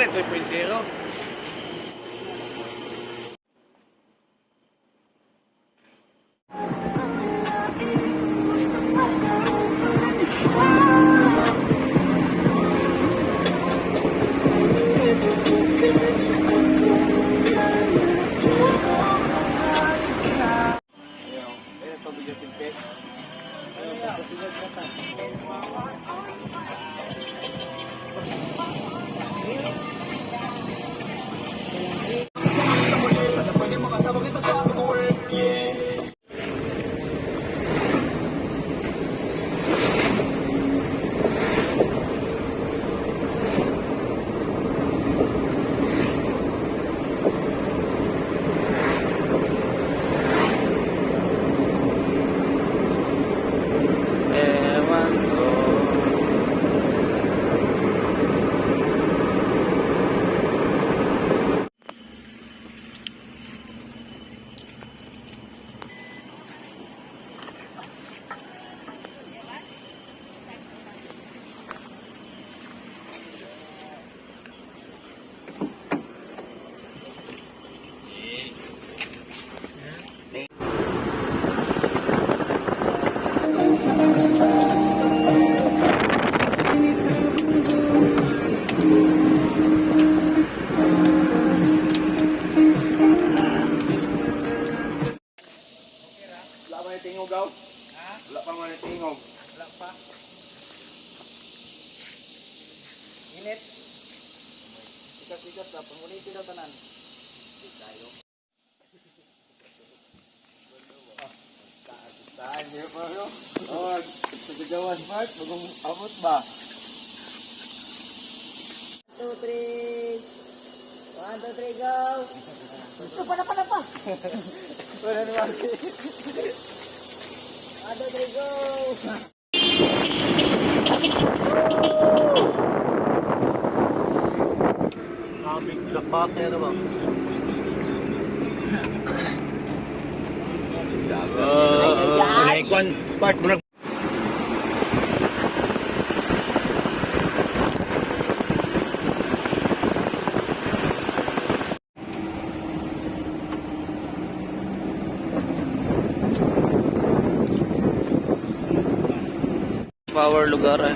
Parece, por. Three, go. Kaming lakbate ano ba? Uh, Kwan, part mo Power lugar eh.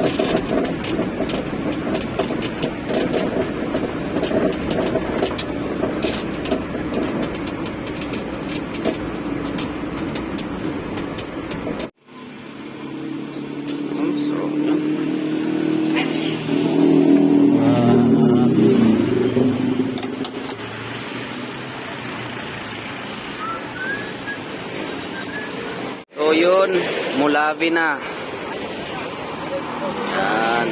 So yun, mulabi na. Yan.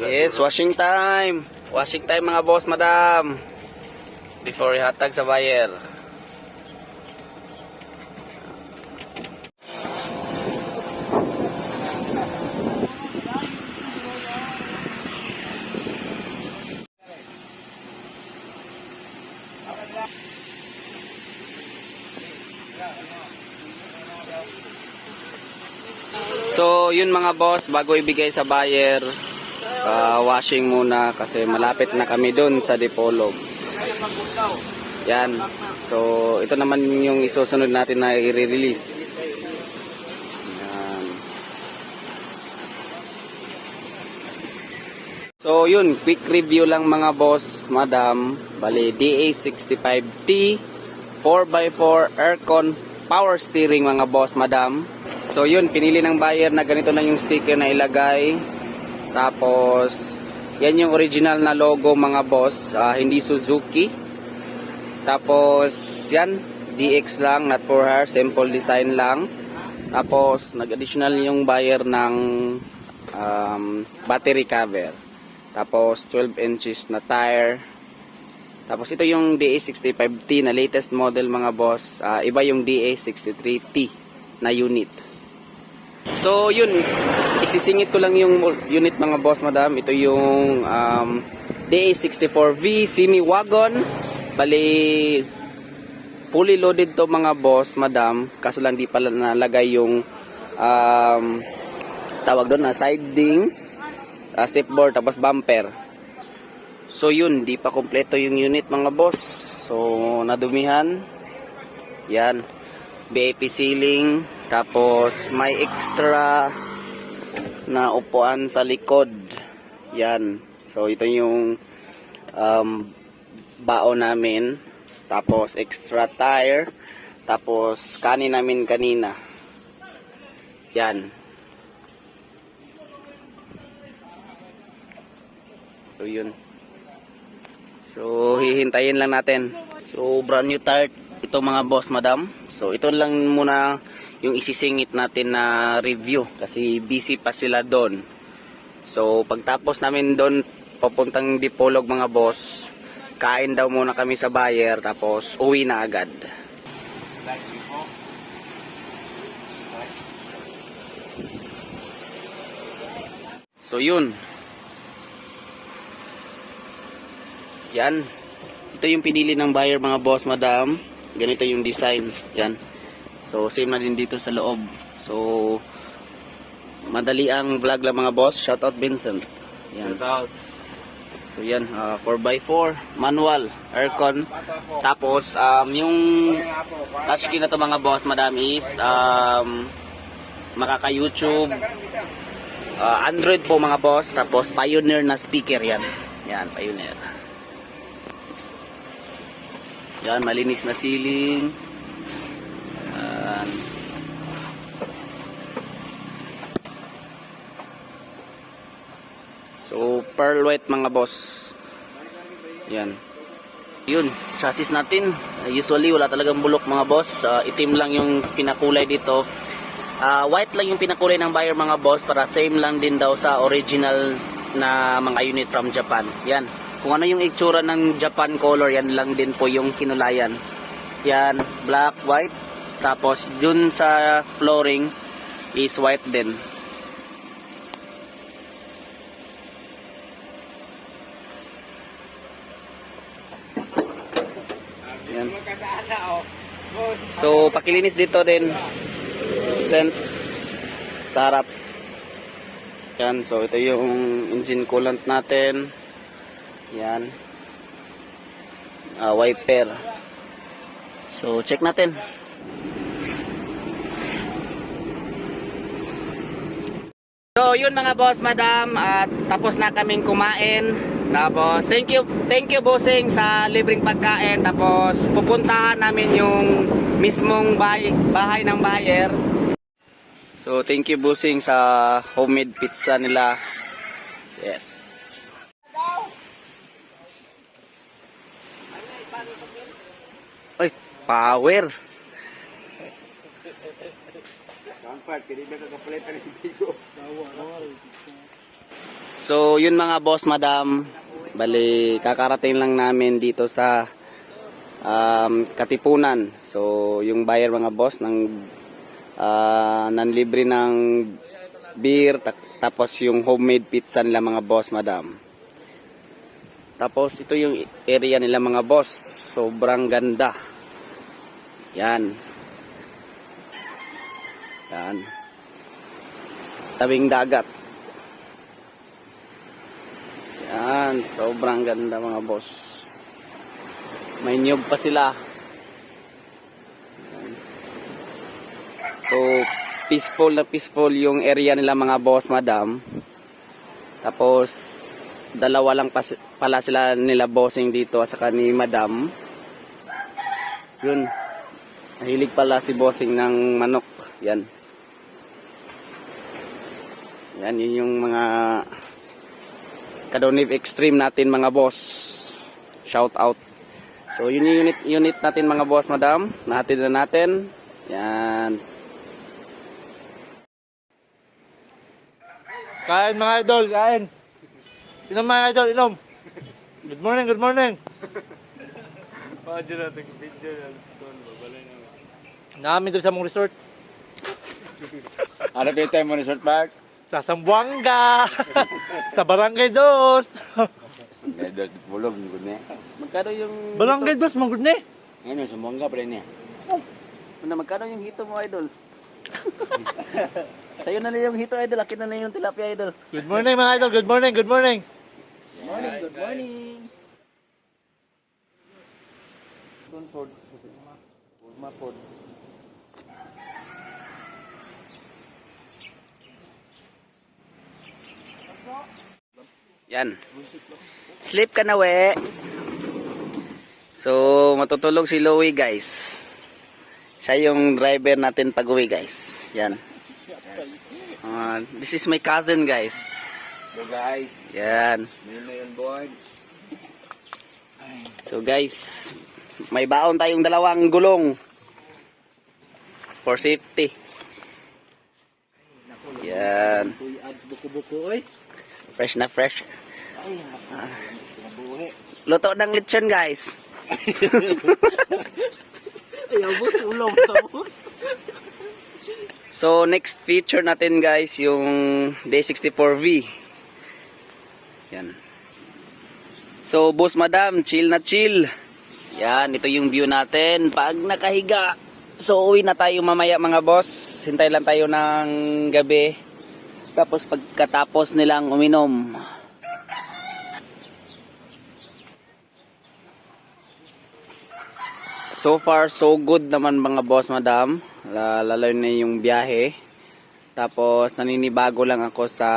Yes, washing time. Washing time mga boss, madam. Before ihatag sa buyer. So, yun mga boss, bago ibigay sa buyer, uh, washing muna kasi malapit na kami dun sa Dipolog. Yan. So, ito naman yung isusunod natin na i-release. Yan. So, yun. Quick review lang mga boss, madam. Bali, DA65T 4x4 aircon power steering mga boss, madam. So, yun. Pinili ng buyer na ganito na yung sticker na ilagay. Tapos, yan yung original na logo mga boss, ah, hindi Suzuki. Tapos, yan, DX lang, not for her, simple design lang. Tapos, nag-additional yung buyer ng um, battery cover. Tapos 12 inches na tire. Tapos ito yung DA65T na latest model mga boss. Ah, iba yung DA63T na unit. So yun, isisingit ko lang yung unit mga boss madam. Ito yung um, DA64V Semi Wagon. Bali, fully loaded to mga boss madam. Kaso lang di pala nalagay yung um, tawag doon na siding, uh, stepboard, tapos bumper. So yun, di pa kompleto yung unit mga boss. So nadumihan. Yan. VIP ceiling. Tapos may extra na upuan sa likod. Yan. So ito yung um, bao namin. Tapos extra tire. Tapos kanin namin kanina. Yan. So yun. So hihintayin lang natin. So brand new tire ito mga boss madam. So ito lang muna yung isisingit natin na review kasi busy pa sila doon. So pagtapos namin doon papuntang Dipolog mga boss, kain daw muna kami sa buyer tapos uwi na agad. So yun. Yan. Ito yung pinili ng buyer mga boss, madam. Ganito yung design. Yan. So same na din dito sa loob. So madali ang vlog lang mga boss. Shout out Vincent. Yan. So yan, uh, 4x4 manual aircon. Tapos um yung touchscreen na to mga boss, madam is um makaka-YouTube Uh, Android po mga boss, tapos Pioneer na speaker yan. Yan, Pioneer. Yan, malinis na ceiling. Yan. So, pearl white mga boss. Yan. Yun, chassis natin. Usually, wala talagang bulok mga boss. Uh, itim lang yung pinakulay dito. Ah, white lang yung pinakulay ng buyer mga boss para same lang din daw sa original na mga unit from Japan. Yan. Kung ano yung itsura ng Japan color, yan lang din po yung kinulayan. Yan, black, white. Tapos dun sa flooring is white din. So, pakilinis dito din scent sa harap. Yan, so ito yung engine coolant natin. Yan. Ah, wiper. So, check natin. So, yun mga boss, madam, at tapos na kaming kumain. Tapos, thank you, thank you bossing sa libreng pagkain. Tapos, pupuntahan namin yung mismong bahay, bahay ng buyer. So, thank you bossing sa homemade pizza nila. Yes. Ay, power. So, yun mga boss, madam. Bali, kakarating lang namin dito sa um, Katipunan. So, yung buyer mga boss ng uh, nanlibre ng beer, ta- tapos yung homemade pizza nila mga boss, madam. Tapos, ito yung area nila mga boss. Sobrang ganda. Yan. Yan. Tabing dagat. Yan, sobrang ganda mga boss. May niyog pa sila. So, peaceful na peaceful yung area nila mga boss, madam. Tapos, dalawa lang pala sila nila bossing dito sa ni madam. Yun. Mahilig pala si bossing ng manok. Yan. Yan, yun yung mga Kadoniv Extreme natin mga boss. Shout out. So yun yung unit, unit natin mga boss madam. Natin na natin. Yan. Kain mga idol, kain. Inom mga idol, inom. Good morning, good morning. Paano natin video na babalay na. Namin doon sa mong resort. Ano ba yung time mo resort park? Sa Sambuanga. sa Barangay Dos. Medyo pulog, good na. Magkano yung... Barangay Dos, manggod ni. Ngayon, sumongga pa rin niya. Ano, magkano yung hito mo, idol? Sa'yo na lang yung hito, idol. Akin na lang yung tilapia, idol. Good morning mga idol, good morning, good morning. Morning, good morning. Yan. Sleep ka na, we. So, matutulog si Louie, guys. Siya yung driver natin pag uwi, guys. Yan. Ah, this is my cousin, guys. So guys, Yan. yun board. So guys, may baon tayong dalawang gulong for safety. Yan. Fresh na fresh. Ay, nabuhi. Luto ng lechon guys. Ayaw, boss, ulo, tapos. So next feature natin guys yung Day64V. Yan. So boss madam, chill na chill. Yan, ito yung view natin pag nakahiga. So uwi na tayo mamaya mga boss. Hintay lang tayo ng gabi. Tapos pagkatapos nilang uminom. So far, so good naman mga boss, madam. La- Lalo na yung biyahe. Tapos, naninibago lang ako sa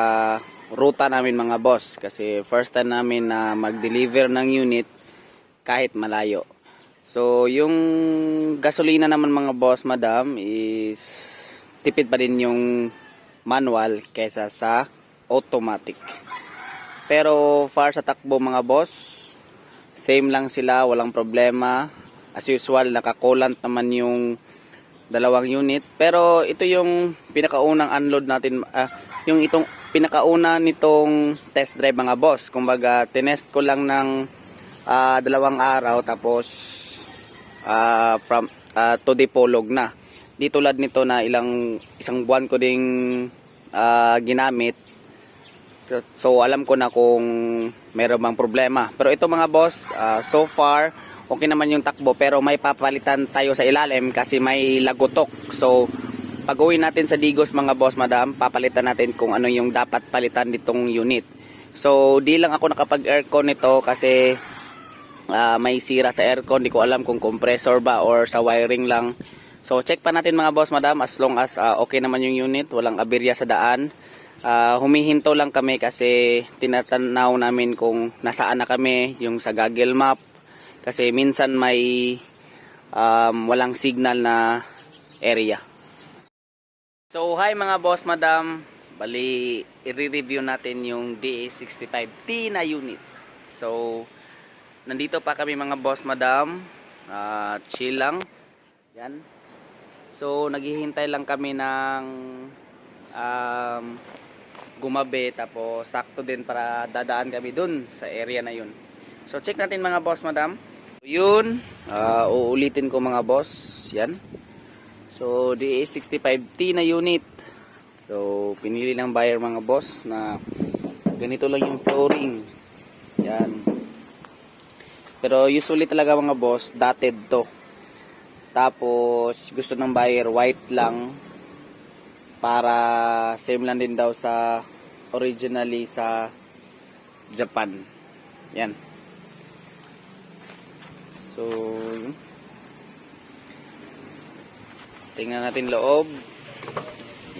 ruta namin mga boss. Kasi first time namin na mag-deliver ng unit kahit malayo. So, yung gasolina naman mga boss, madam, is tipid pa din yung manual kesa sa automatic. Pero far sa takbo mga boss, same lang sila, walang problema. As usual, nakakulant naman yung dalawang unit. Pero ito yung pinakaunang unload natin, ah, yung itong pinakauna nitong test drive mga boss. Kumbaga, tinest ko lang ng ah, dalawang araw tapos ah, from ah, to dipolog na. Di tulad nito na ilang isang buwan ko ding ah, ginamit. So, alam ko na kung meron bang problema. Pero ito mga boss, ah, so far okay naman yung takbo pero may papalitan tayo sa ilalim kasi may lagutok. So pag uwi natin sa Digos mga boss madam, papalitan natin kung ano yung dapat palitan nitong unit. So di lang ako nakapag aircon nito kasi ah, may sira sa aircon, di ko alam kung compressor ba or sa wiring lang. So check pa natin mga boss madam as long as ah, okay naman yung unit, walang aberya sa daan. Ah, humihinto lang kami kasi tinatanaw namin kung nasaan na kami, yung sa Google Map. Kasi minsan may um, walang signal na area. So hi mga boss madam, bali i-review natin yung DA65T na unit. So nandito pa kami mga boss madam, Ah, chill lang. Yan. So naghihintay lang kami ng um, gumabi tapos sakto din para dadaan kami dun sa area na yun. So check natin mga boss madam. Yun, ah, uulitin ko mga boss. Yan. So DA65T na unit. So pinili ng buyer mga boss na ganito lang yung flooring. Yan. Pero usually talaga mga boss, dotted to. Tapos gusto ng buyer white lang para same lang din daw sa originally sa Japan. Yan. So, yun. tingnan natin loob.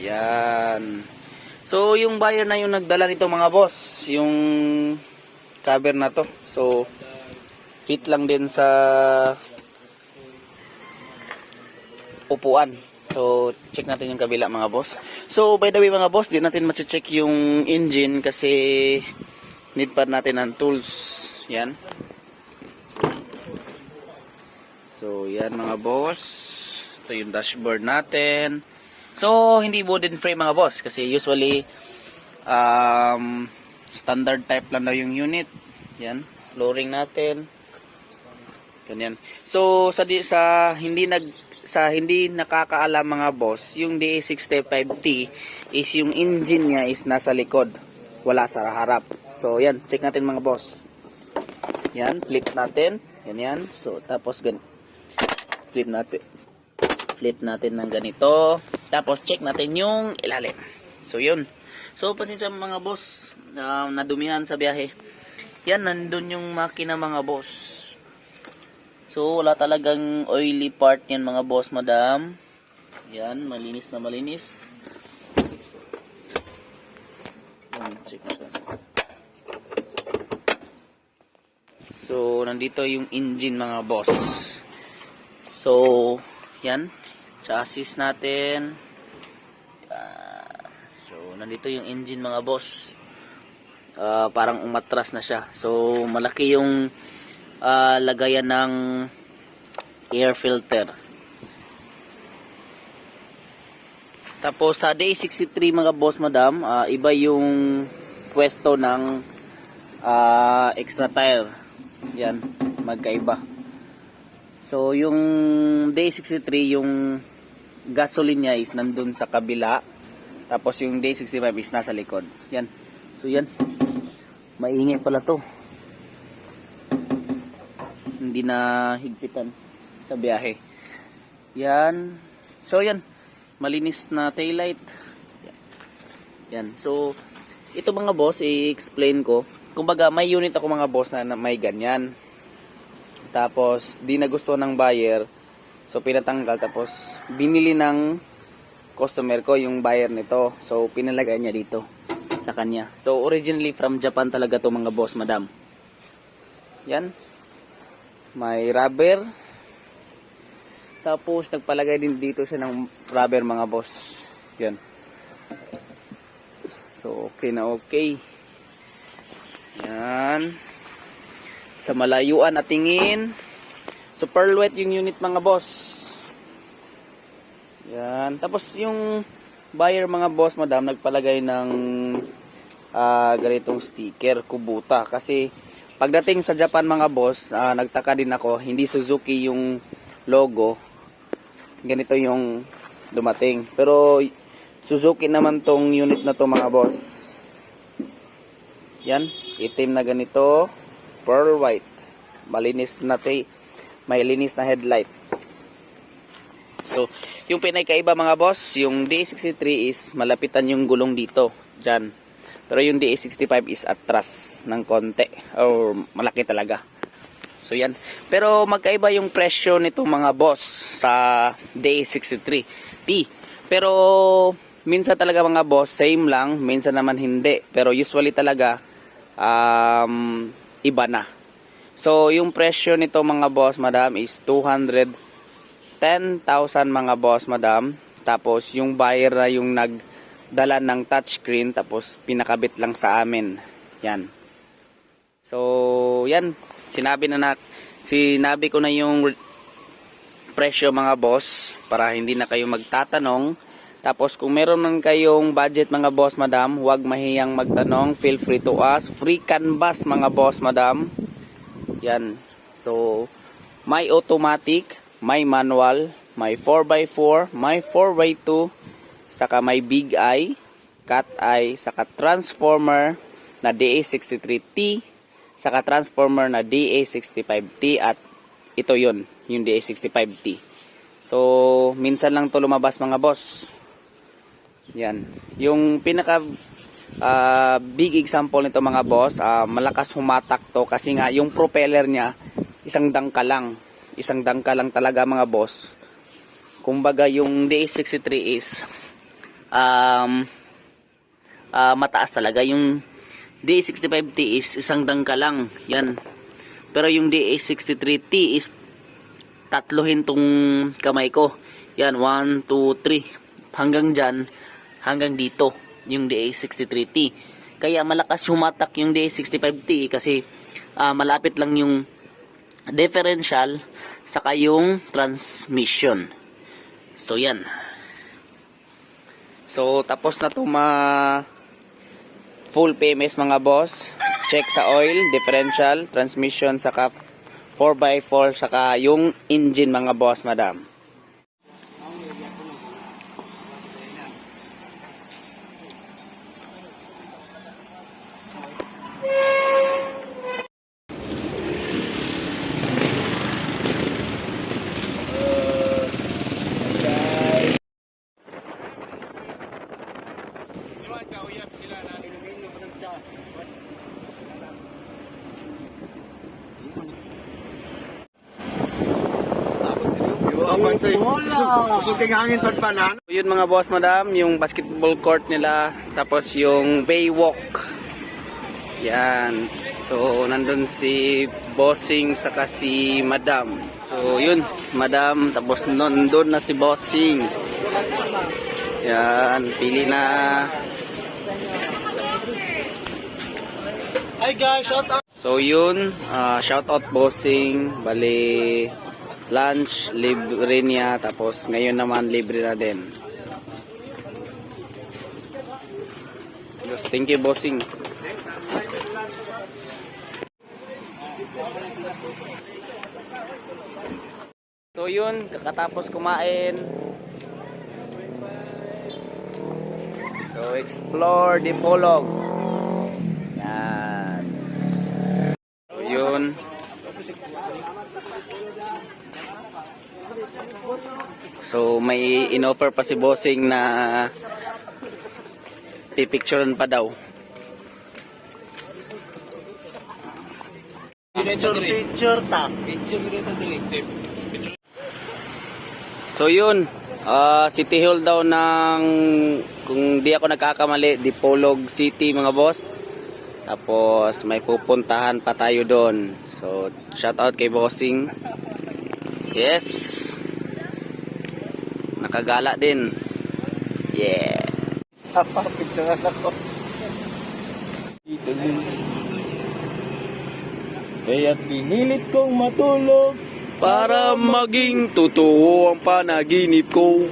Yan. So, yung buyer na yung nagdala nito mga boss, yung cover na to. So, fit lang din sa upuan. So, check natin yung kabila mga boss. So, by the way mga boss, di natin check yung engine kasi need pa natin ng tools. Yan. So, yan mga boss. Ito yung dashboard natin. So, hindi wooden frame mga boss kasi usually um, Standard type lang daw yung unit. Yan. Flooring natin. Ganyan. So sa sa hindi nag sa hindi nakakaalam mga boss, yung DA65T is yung engine niya is nasa likod, wala sa harap. So yan, check natin mga boss. Yan, flip natin. Yan yan. So tapos gan flip natin. Flip natin ng ganito. Tapos check natin yung ilalim. So yun. So pasensya mga boss, na nadumihan sa biyahe. Yan, nandun yung makina mga boss. So, wala talagang oily part yan mga boss, madam. Yan, malinis na malinis. So, nandito yung engine mga boss. So, yan. Chassis natin. Yan. So, nandito yung engine mga boss. Ah, parang umatras na siya. So, malaki yung ah, lagayan ng air filter. Tapos sa day 63 mga boss madam, ah, iba yung pwesto ng ah, extra tire. Yan, magkaiba. So yung day 63 yung gasoline niya is nandun sa kabila. Tapos yung day 65 is nasa likod. Yan. So yan. Maingay pala to hindi na higpitan sa biyahe. Yan. So, yan. Malinis na taillight. Yan. So, ito mga boss, i-explain ko. Kumbaga, may unit ako mga boss na, na may ganyan. Tapos, di na gusto ng buyer. So, pinatanggal. Tapos, binili ng customer ko, yung buyer nito. So, pinalagay niya dito sa kanya. So, originally from Japan talaga to mga boss, madam. Yan may rubber tapos nagpalagay din dito siya ng rubber mga boss yan so okay na okay yan sa malayuan at tingin super wet yung unit mga boss yan tapos yung buyer mga boss madam nagpalagay ng ah, ganitong sticker kubuta kasi Pagdating sa Japan mga boss, ah, nagtaka din ako, hindi Suzuki yung logo. Ganito yung dumating. Pero Suzuki naman tong unit na to mga boss. Yan, itim na ganito, pearl white. Malinis na te, may linis na headlight. So, yung pinakaiba mga boss, yung D63 is malapitan yung gulong dito, dyan. Pero yung DA65 is atras ng konti or malaki talaga. So yan. Pero magkaiba yung presyo nito mga boss sa DA63 T. Pero minsan talaga mga boss same lang, minsan naman hindi. Pero usually talaga um, iba na. So yung presyo nito mga boss madam is 210,000 mga boss madam. Tapos yung buyer na yung nag dala ng touchscreen tapos pinakabit lang sa amin. Yan. So, yan. Sinabi na na, sinabi ko na yung presyo mga boss para hindi na kayo magtatanong. Tapos kung meron man kayong budget mga boss madam, huwag mahiyang magtanong. Feel free to ask. Free canvas mga boss madam. Yan. So, may automatic, may manual, may 4x4, may 4x2, saka may big eye, cat eye, saka transformer na DA63T, saka transformer na DA65T at ito yon yung DA65T. So, minsan lang to lumabas mga boss. Yan. Yung pinaka uh, big example nito mga boss, uh, malakas humatak to kasi nga yung propeller niya isang dangka lang. Isang dangka lang talaga mga boss. Kumbaga yung DA63 is um, uh, mataas talaga. Yung DA65T is isang dangka lang. Yan. Pero yung DA63T is tatlohin tong kamay ko. Yan, 1, 2, 3. Hanggang dyan, hanggang dito, yung DA63T. Kaya malakas humatak yung DA65T kasi uh, malapit lang yung differential saka yung transmission. So yan. So tapos na to ma full PMS mga boss. Check sa oil, differential, transmission, saka 4x4, saka yung engine mga boss, madam. Kusog kay hangin pag panan. So, yun mga boss, madam, yung basketball court nila, tapos yung baywalk. Yan. So, nandun si Bossing saka si Madam. So, yun, si Madam, tapos nandun na si Bossing. Yan, pili na. Hi guys, shout out. So, yun, ah, shout out Bossing, bali, lunch, libre niya, tapos ngayon naman libre na din. Yes, thank you, Bossing. So yun, kakatapos kumain. So explore Dipolog. Yan. So yun. So may inoffer pa si Bossing na pipicturean pa daw. Picture, picture ta. Picture So yun, ah, City Hall daw ng, kung di ako nagkakamali, Dipolog City mga boss. Tapos may pupuntahan pa tayo doon. So shout out kay Bossing. Yes. Nakagala din. Yeah. Picture ako. Kaya't pinilit kong matulog. Para maging totoo ang panaginip ko.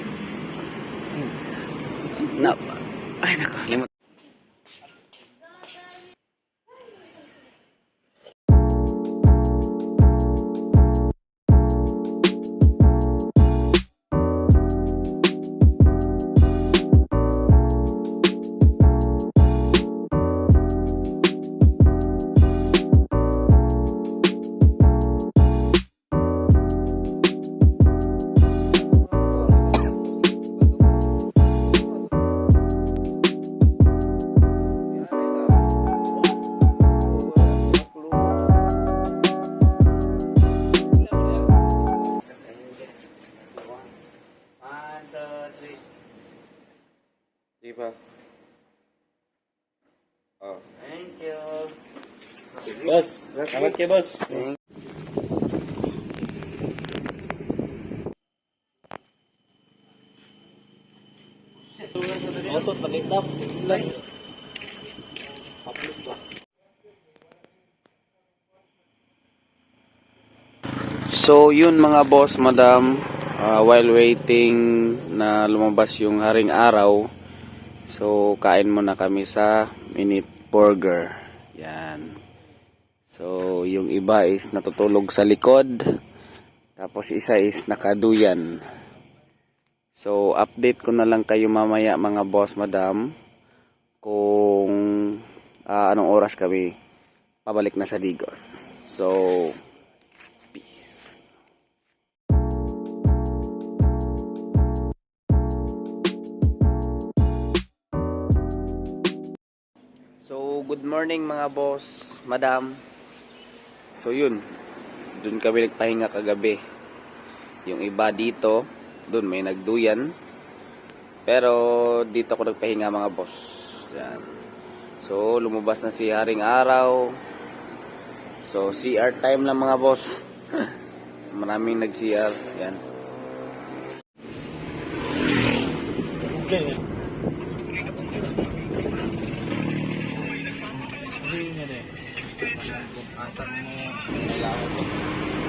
Kay boss. So yun mga boss, madam, ah, while waiting na lumabas yung haring araw, so kain muna kami sa minute burger. Yan. So yung iba is natutulog sa likod, tapos isa is nakaduyan. So update ko na lang kayo mamaya mga boss, madam, kung ah, anong oras kami pabalik na sa Digos. So, So, good morning mga boss, madam. So, yun. Doon kami nagpahinga kagabi. Yung iba dito, doon may nagduyan. Pero, dito ako nagpahinga mga boss. Yan. So, lumabas na si Haring Araw. So, CR time lang mga boss. Maraming nag-CR. Yan. Okay. Wala, wala. Oh, wala.